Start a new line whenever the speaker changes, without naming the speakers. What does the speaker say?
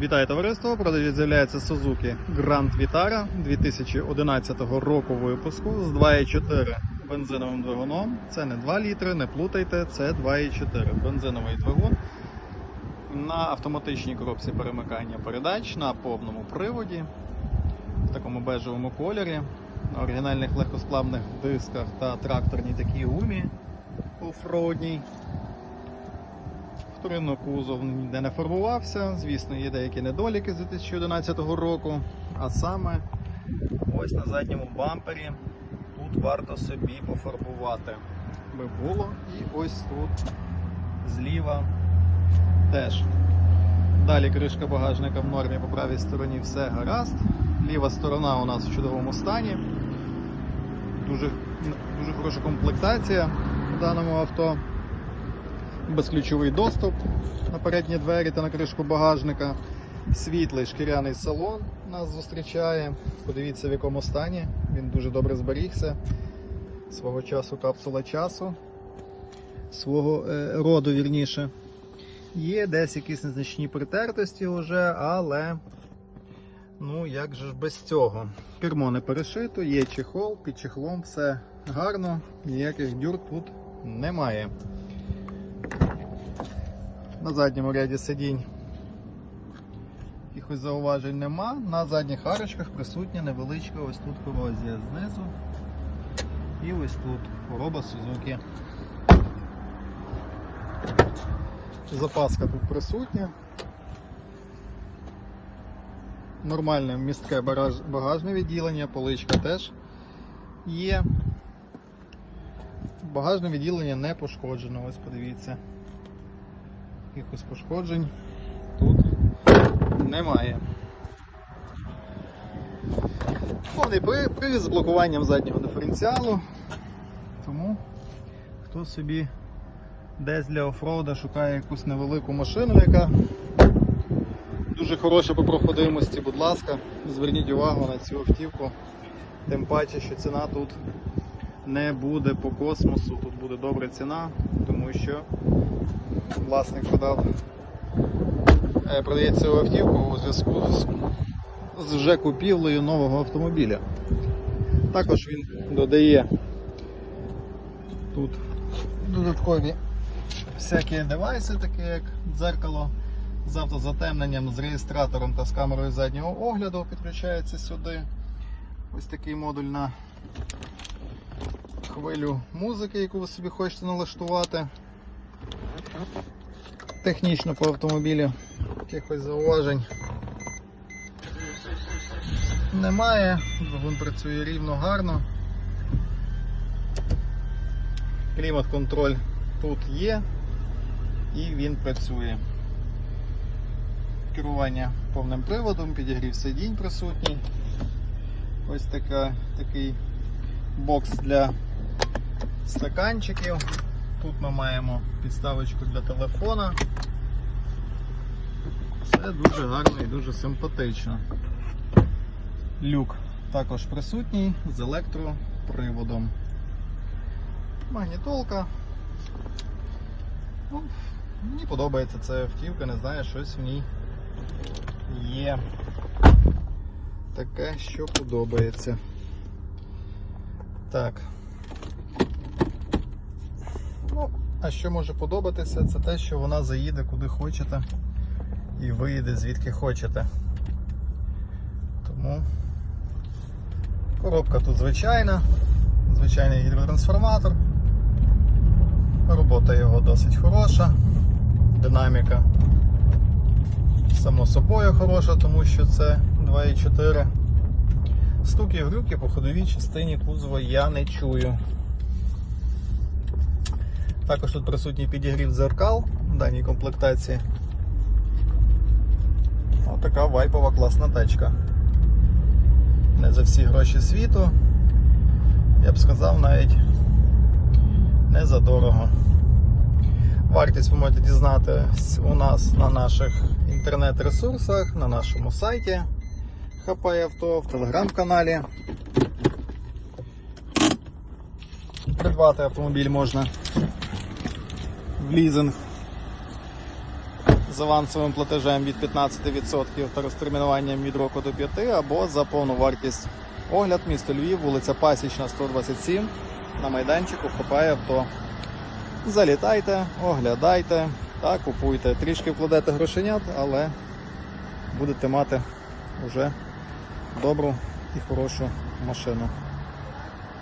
Вітаю товариство! Продажі з'являється Suzuki Grand Vitara 2011 року випуску з 2.4 бензиновим двигуном. Це не 2 літри, не плутайте, це 2.4 бензиновий двигун. На автоматичній коробці перемикання передач на повному приводі в такому бежевому кольорі, на оригінальних легкосплавних дисках та тракторній такій гумі оффроадній. Вторинно кузов ніде не фарбувався. Звісно, є деякі недоліки з 2011 року. А саме ось на задньому бампері тут варто собі пофарбувати. Би було. І ось тут зліва теж. Далі кришка багажника в нормі по правій стороні все гаразд. Ліва сторона у нас в чудовому стані. Дуже, дуже хороша комплектація в даному авто безключовий доступ на передні двері та на кришку багажника. Світлий шкіряний салон нас зустрічає. Подивіться в якому стані. Він дуже добре зберігся. Свого часу капсула часу. Свого е, роду вірніше. Є десь якісь незначні притертості вже, але ну як же ж без цього. Кермо не перешито, є чехол, під чехлом все гарно, ніяких дюр тут немає. На задньому ряді сидінь якихось зауважень нема. На задніх арочках присутня невеличка ось тут корозія знизу. І ось тут хвороба Сузуки. Запаска тут присутня. Нормальне містке багажне відділення, поличка теж є. Багажне відділення не пошкоджено, ось подивіться якихось пошкоджень тут немає. Повний при- привід з блокуванням заднього диференціалу. Тому хто собі десь для офроуда шукає якусь невелику машину, яка дуже хороша по проходимості, будь ласка, зверніть увагу на цю автівку. Тим паче, що ціна тут не буде по космосу, тут буде добра ціна, тому що власник продав, е, продає цю автівку у зв'язку з вже купівлею нового автомобіля. Також він додає тут додаткові всякі девайси, такі як дзеркало з автозатемненням, з реєстратором та з камерою заднього огляду підключається сюди. Ось такий модуль на хвилю музики, яку ви собі хочете налаштувати технічно по автомобілю якихось зауважень немає, двигун працює рівно, гарно. Клімат-контроль тут є і він працює. Керування повним приводом, підігрів сидінь присутній. Ось така, такий бокс для стаканчиків. Тут ми маємо підставочку для телефона. Все дуже гарно і дуже симпатично. Люк також присутній з електроприводом. Магнітолка. Ну, мені подобається ця автівка, не знаю, щось в ній є. Таке, що подобається. Так. Ну, а що може подобатися, це те, що вона заїде куди хочете і виїде звідки хочете. Тому коробка тут звичайна, звичайний гідротрансформатор. Робота його досить хороша, динаміка само собою хороша, тому що це 2.4. Стуки глюки по ходовій частині кузова я не чую. Також тут присутній підігрів дзеркал в даній комплектації. Ось така вайпова класна тачка. Не за всі гроші світу. Я б сказав навіть не за дорого. Вартість ви можете дізнатись у нас на наших інтернет-ресурсах, на нашому сайті Хапай авто, в телеграм-каналі. Придбати автомобіль можна в лізинг з авансовим платежем від 15% та розтермінуванням від року до 5, або за повну вартість. Огляд місто Львів, вулиця Пасічна, 127. На майданчику хапає авто. Залітайте, оглядайте та купуйте. Трішки вкладете грошенят, але будете мати вже добру і хорошу машину.